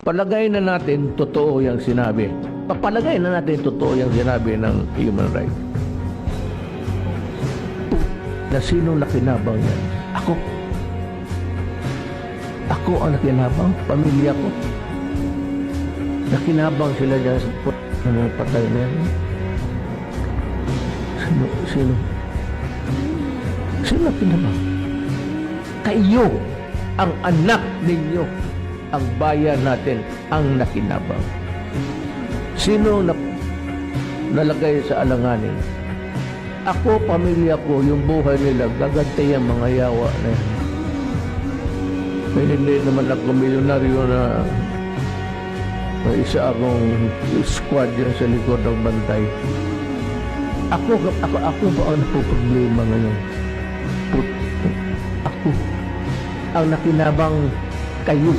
Palagay na natin totoo yung sinabi. Papalagay na natin totoo yung sinabi ng human rights. Na sino nakinabang yan? Ako. Ako ang nakinabang, pamilya ko. Nakinabang sila dyan sa mga patay na yan. Sino? Sino? Sino nakinabang? Kayo, ang anak ninyo, ang bayan natin, ang nakinabang. Sino na nalagay sa alanganin? Ako, pamilya ko, yung buhay nila, gagantay ang mga yawa na yan. Hindi naman ako milyonaryo na may isa akong squad yan sa likod ng bantay. Ako, ako, ako ba ang napoproblema ngayon? Put, ako ang nakinabang kayo